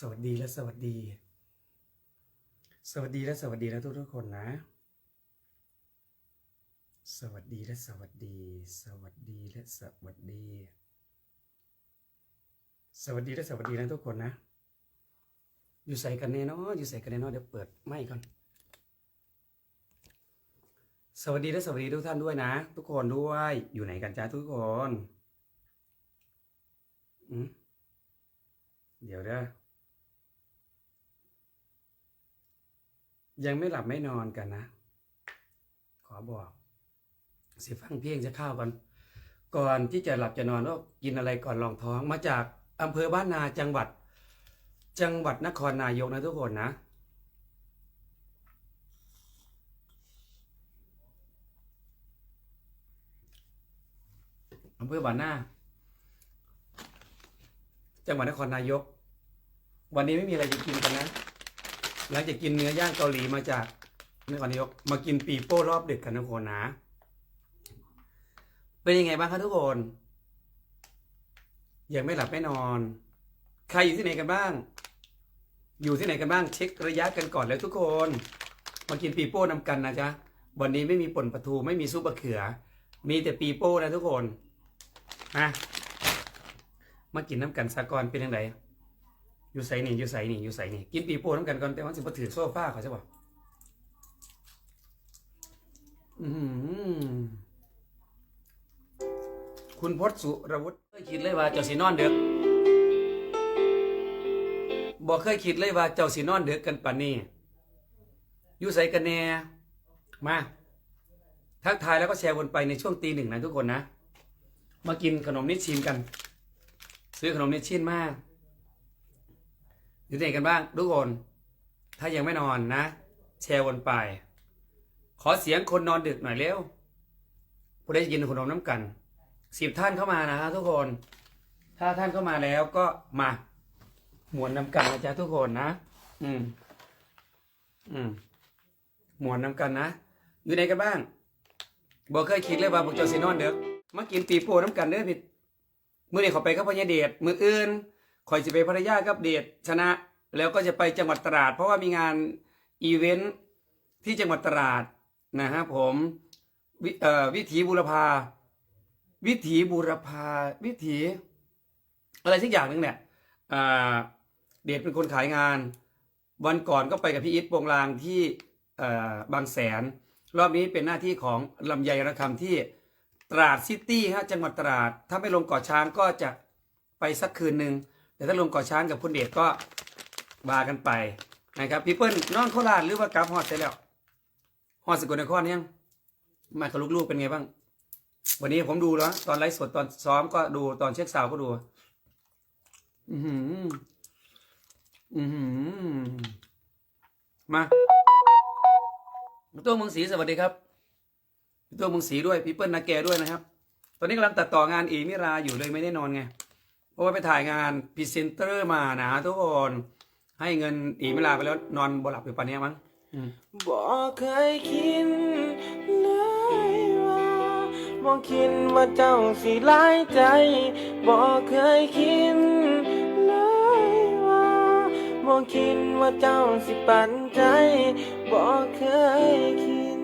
สวัสดีและสวัสดี สวัสดีและสวัสดีนะทุกทุกคนนะ สวัสดีและสวัสดี สวัสดีและสวัสดี สวัสดีและสวัสดีนะทุกคนนะ อยู่ใส่กันแน่เนอนอยู่ใส่กันแน่เนอนเดี๋ยวเปิดไมค์ก่อน สวัสดีและสวัสดีทุกท่านด้วยนะ ทุกคนด้วยอยู่ไหนกันจ้าทุกคนอืมเดี๋ยวเด้อ ยังไม่หลับไม่นอนกันนะ ขอบอก เสิฟังเพลงจะเข้าวก่อนก่อนที่จะหลับจะนอนก็กินอะไรก่อนรองท้องมาจากอำเภอบ้านนาจังหวัด จังหวัดนครนายกนะทุกคนนะ อำเภอบ้านนาจังหวัดนครนายก วันนี้ไม่มีอะไรจะกินกันนะ หลังจากกินเนื้อย่างเกาหลีมาจากนครนายกมากินปีโป้รอบดึกกันทุกคนนะ เป็นยังไงบ้างครับทุกคนยังไม่หลับไม่นอน ใครอยู่ที่ไหนกันบ้าง อยู่ที่ไหนกันบ้างเช็คระยะกันก่อนแล้วทุกคน มากินปีโป้นำกันนะจ๊ะวันนี้ไม่มีป่นปลาทูไม่มีซุปมะเขือ มีแต่ปีโป้นะทุกคนมามากินน้ำกันสากรเป็นยังไง อยู่ใส่นี่อยู่ใส่นี่อยู่ใส่นี่กินปีโป้น้ำกันก่อนแต่ว่าสิบ่ถือโซฟาเขาใช่ป่ะคุณพจน์สุรวุฒิเคยคิดเลยว่าเจ้าสีนอนเด็กบ่เคยคิดเลยว่าเจ้าสีนอนเด็กกันปานนี้อยู่ใส่กันแน่มาทักทายแล้วก็แชร์วนไปในช่วงตีหนึ่งนะทุกคนนะ มากินขนมนิชชินกัน ซื้อขนมนิชชินมาก อยู่ไหนกันบ้างทุกคน ถ้ายังไม่นอนนะ แชร์วนไป ขอเสียงคนนอนดึกหน่อยเร็วผู้ได้ยินขนมน้ำกันสิบท่านเข้ามานะฮะทุกคน ถ้าท่านเข้ามาแล้วก็มาหมวนน้ำกันนะจ๊ะทุกคนนะ อืม อืมหมวนน้ำกันนะ อยู่ไหนกันบ้างบอกเคยคิดเลยว่าพวกเจ้าสินอนเด็กมากินปีโป้น้ำกันเด้อพี่ มื่อนี้เขาไปกับพญาเดชมืออื่น คอยจะไปภรรยากับเดชชนะ แล้วก็จะไปจังหวัดตราด เพราะว่ามีงานอีเวนท์ที่จังหวัดตราดนะฮะผมวิเอ่อวิถีบุรพา วิถีบุรพา วิถี อะไรสักอย่างหนึ่งเนี่ยเดชเป็นคนขายงาน วันก่อนก็ไปกับพี่อิทโปงลางที่บางแสน รอบนี้เป็นหน้าที่ของลำไยระคำที่ตราดซิตี้ฮะจังหวัดตราด ถ้าไม่ลงเกาะช้างก็จะไปสักคืนหนึ่ง แต่ถ้าลงเกาะช้างกับคุณเดชก็บากันไปนะครับพี่เปิ้ลนอนโคราชหรือว่ากลับฮอดเสร็จแล้วฮอดสกลนครยังมากับลูกๆเป็นไงบ้าง วันนี้ผมดูแล้ว ตอนไลฟ์สดตอนซ้อมก็ดูตอนเช็คซาวก็ดู อือหือ อือหือ มาพี่ตัวเมืองศรีสวัสดีครับพี่ตัวเมืองศรีด้วยพี่เปิ้ลนาแกด้วยนะครับ ตอนนี้กำลังตัดต่องานอีมิราอยู่เลยไม่ได้นอนไง เพราะว่าไปถ่ายงานพรีเซนเตอร์มานะทุกคนให้เงินอีมิราไปแล้วนอนบ่หลับอยู่ปานนี้มั้งบอกเคยคิดเลยว่าบอกคิดว่าเจ้าสิหลายใจบอกเคยคิดเลยว่าบอกคิดว่าเจ้าสิปันใจบอกเคยคิด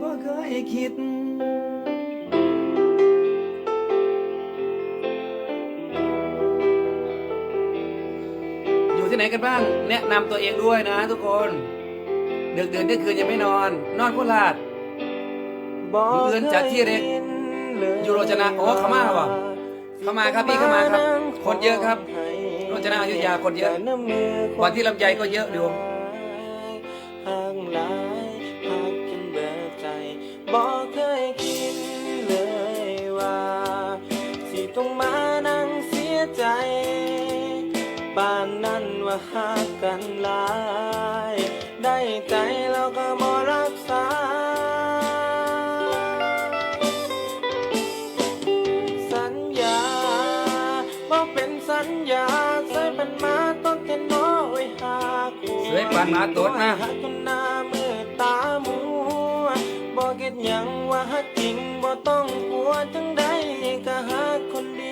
บ่เคยคิด ที่ไหนกันบ้าง แนะนำตัวเองด้วยนะ ทุกคนเดือกเดือนเที่ยงคืนยังไม่นอน นอนโคราชบอกเพื่อนจากที่เล็กยูโรชนะโอ้เขามาเหรอเขามาครับพี่เขามาครับ คนเยอะครับโรจนะอยุธยาคนเยอะวันที่ลำไยก็เยอะอยู่ห่างหลายหักจนเบิดใจบอกเคยคิดเลยว่า สิต้องมานั่งเสียใจ ป่านนั้นว่าหักกันหลาย ได้ใจแล้วก็บ่รักษาสัญญาบ่เป็นสัญญาใส่เป็นมาต้นแค่น้อยหาคู่เสยปานหมาตดนะหักจนหน้ามือตามัวบ่เก็ดหยังว่าหักจริงบ่ต้องกลัวจังใดก็หักคนดี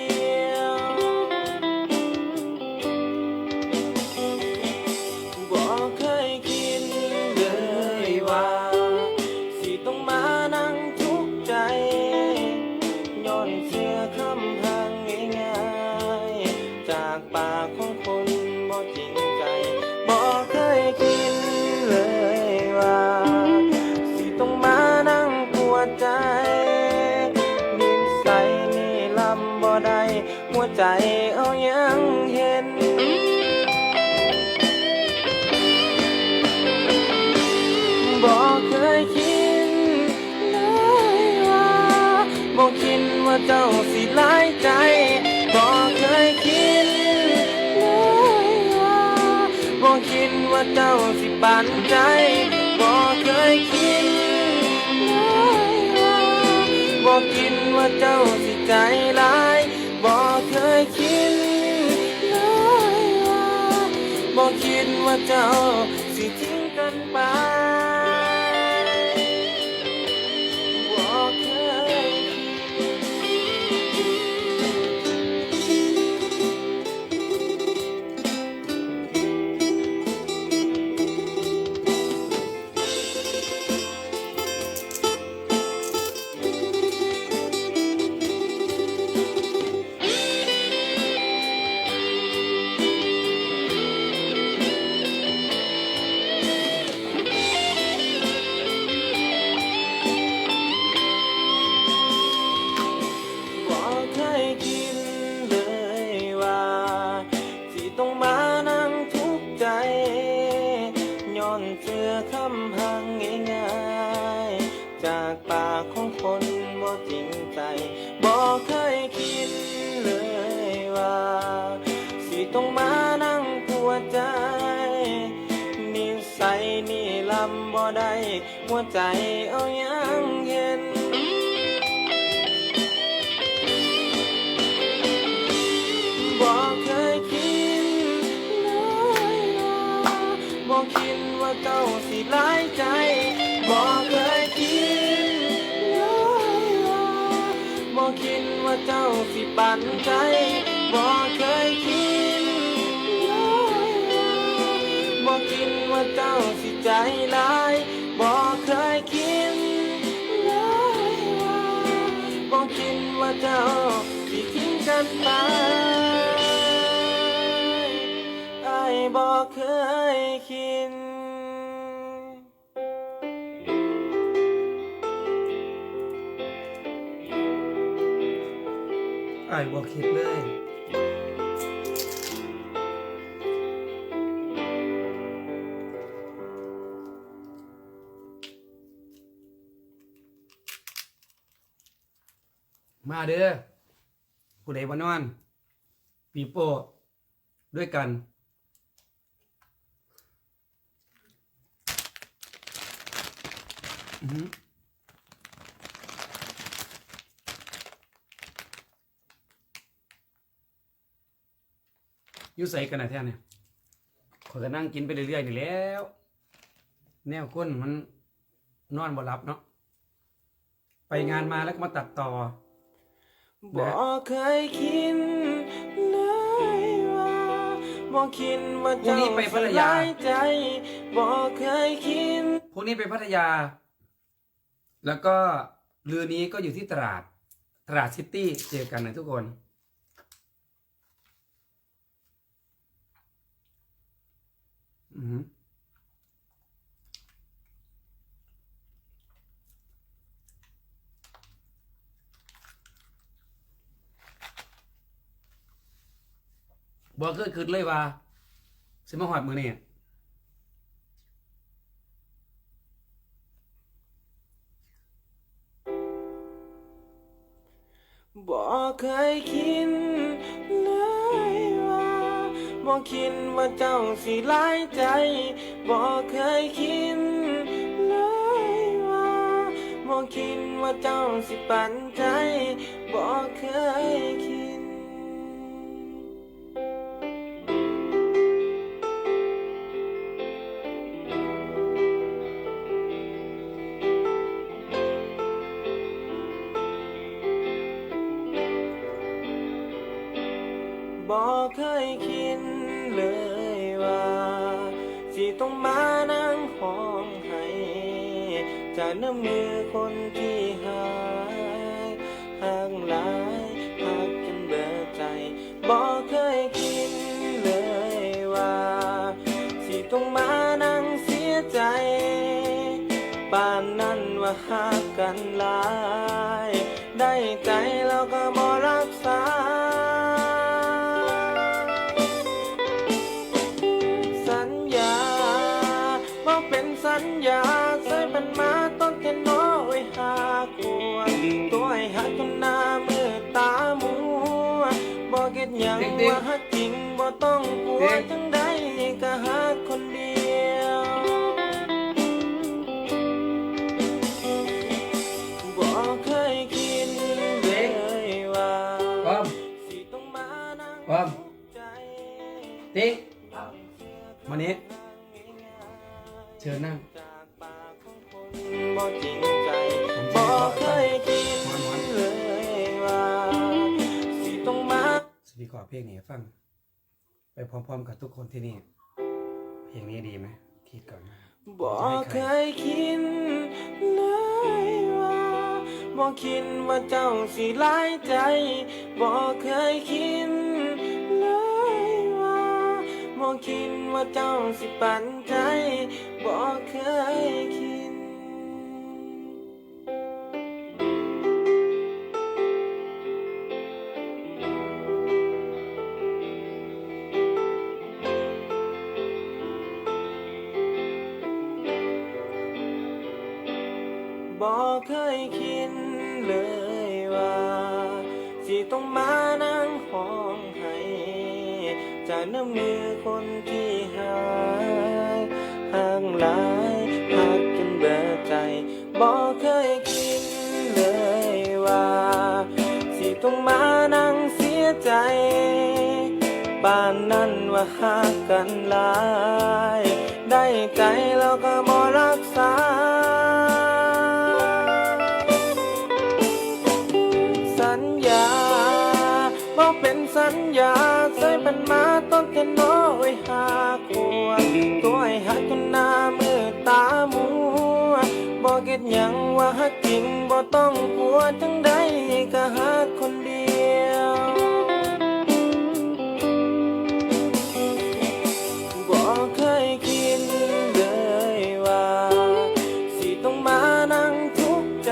บ่ได้หัวใจเอายังเห็น บ่เคยคิดเลยว่าบ่คิดว่าเจ้าสิร้ายใจบ่เคยคิดเลยว่าบ่คิดว่าเจ้าสิปานใจบ่เคยคิดเลยว่าบ่คิด คิดว่ เคยคิดเลยว่า สิต้องมานั่งปวดใจ นิสัยนี่ลำบ่ได้ หัวใจเอายังเห็นบอกเคยคิดเลยว่าบอกคิดว่าเจ้าสิหลายใจ บอกคิดว่าเจ้าสิปันใจบอกเคยคิดเลยว่าบอกคิดว่าเจ้าสิใจร้ายบอกเคยคิดเลยว่าบอกคิดว่าเจ้าสิทิ้งกันไปไอ้บอกเคยคิด ไอ้บอกคิดเลยมาเด้อผู้ใดบ่นอน ปีโป้ด้วยกัน อือหืออ ยู่ใส่กันนะแท้เนี่ยขอยก็นั่งกินไปเรื่อยๆนี่แหล้ว แนวก้นมันนอนบ่หลับเนาะ ไปงานมาแล้วก็มาตัดต่อ บอกเคยคิดเลยว่าบอกคิดว่าเจ้าพรุ่งนี้ไปพัทสิยาร้ายใจบอกเคยคิดพรุ่งนี้ไปพัทยา แล้วก็เรือนี้ก็อยู่ที่ตราด ตราดซิตี้ เจอกันนะทุกคนือบอกเคยคืนเลยว่าสิมาหอดมือนี่บอกเคยคิด บอกคิดว่าเจ้าสิร้ายใจบอกเคยคิดเลยว่าบอกคิดว่าเจ้าสิปันใจบอกเคยคิด บอกเคยคิดเลยว่า สิต้องมานั่งห้องให้จากน้ำมือคนที่หายห่างหลายหักจนเบิดใจบอกเคยคิดเลยว่า สิต้องมานั่งเสียใจป่านนั้นว่าหักกันหลาย ได้ใจแล้วก็บ่รัก บ่ต้องกลัวจังใดก็หักคนเดียวบ่เคยคิดเลยว่าพร้อมสิต้องมานั่งพร้อมทุกข์ใจติ๊กมานี้ เชิญนั่ง พร้อมๆ กับทุกคนที่นี่เพลงนี้ดีไหมคิดก่อนนะบ่เคยคิดเลยว่าบ่คิดว่าเจ้าสิหลายใจบ่เคยคิดเลยว่าบ่คิดว่าเจ้าสิปันใจบ่เคยคิด บอกเคยคิดเลยว่า สิต้องมานั่งห้องให้จากน้ำมือคนที่หายห่างหลายหักจนเบิดใจบอกเคยคิดเลยว่า สิต้องมานั่งเสียใจป่านนั้นว่าหักกันหลาย ได้ใจแล้วก็บ่รักษา ญญาเคยเป็นมาต้นแต่น้อยหาขวดตัวไอ้หักจนหน้ามือตามัวบอกเก็ดหยังว่าหักจริงบ่ต้องกลัวจังใดก็หักคนเดียวบอกเคยคิดเลยว่า สิต้องมานั่งทุกข์ใจ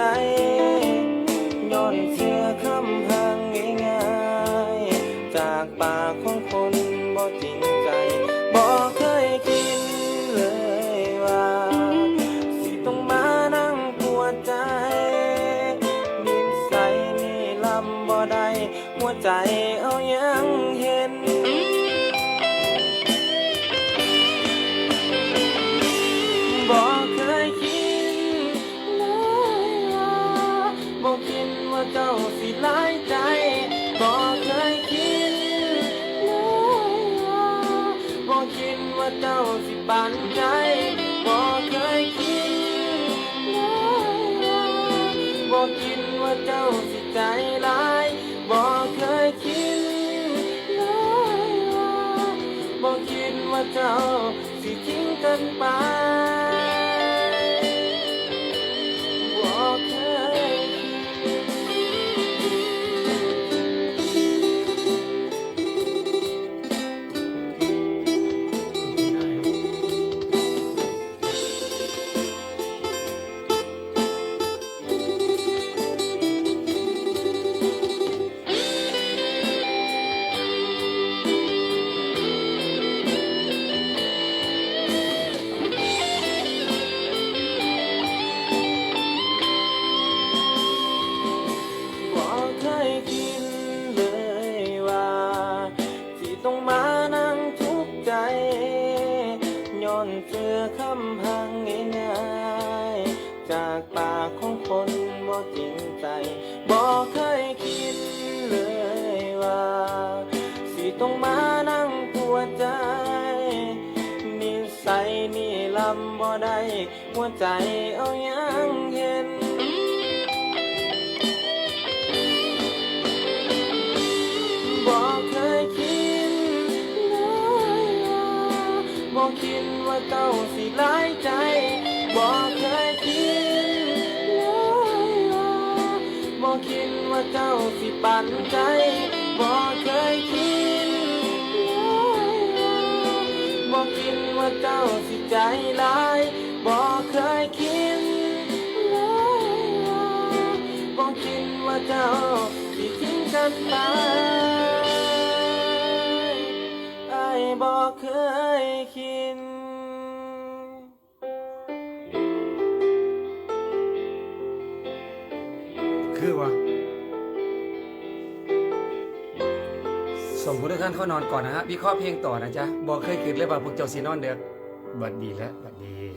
เจ้าสิหลายใจบอกเคยคิดเลยว่าบอกคิดว่าเจ้าสิปันใจบอกเคยคิดเลยว่าบอกคิดว่าเจ้าสิใจร้ายบอกเคยคิดเลยว่าบอกคิดว่าเจ้าสิทิ้งกันไป ใจเอายังเห็น บอกเคยคิดเลยว่าบอกคิดว่าเจ้าสิหลายใจ บอกเคยคิดเลยว่าบอกคิดว่าเจ้าสิปั่นใจ บอกเคยคิดเลยว่าบอกคิดว่าเจ้าสิใจร้าย นไปไอ้บอกเคยคิดคือว่าสส่งผู้ทุกท่านเข้านอนก่อนนะฮะวิเคราะห์เพลงต่อนะจ๊ะบอกเคยคิดเลยว่าพวกเจ้าสีนอนเด็กบัดดีแล้วบัดดี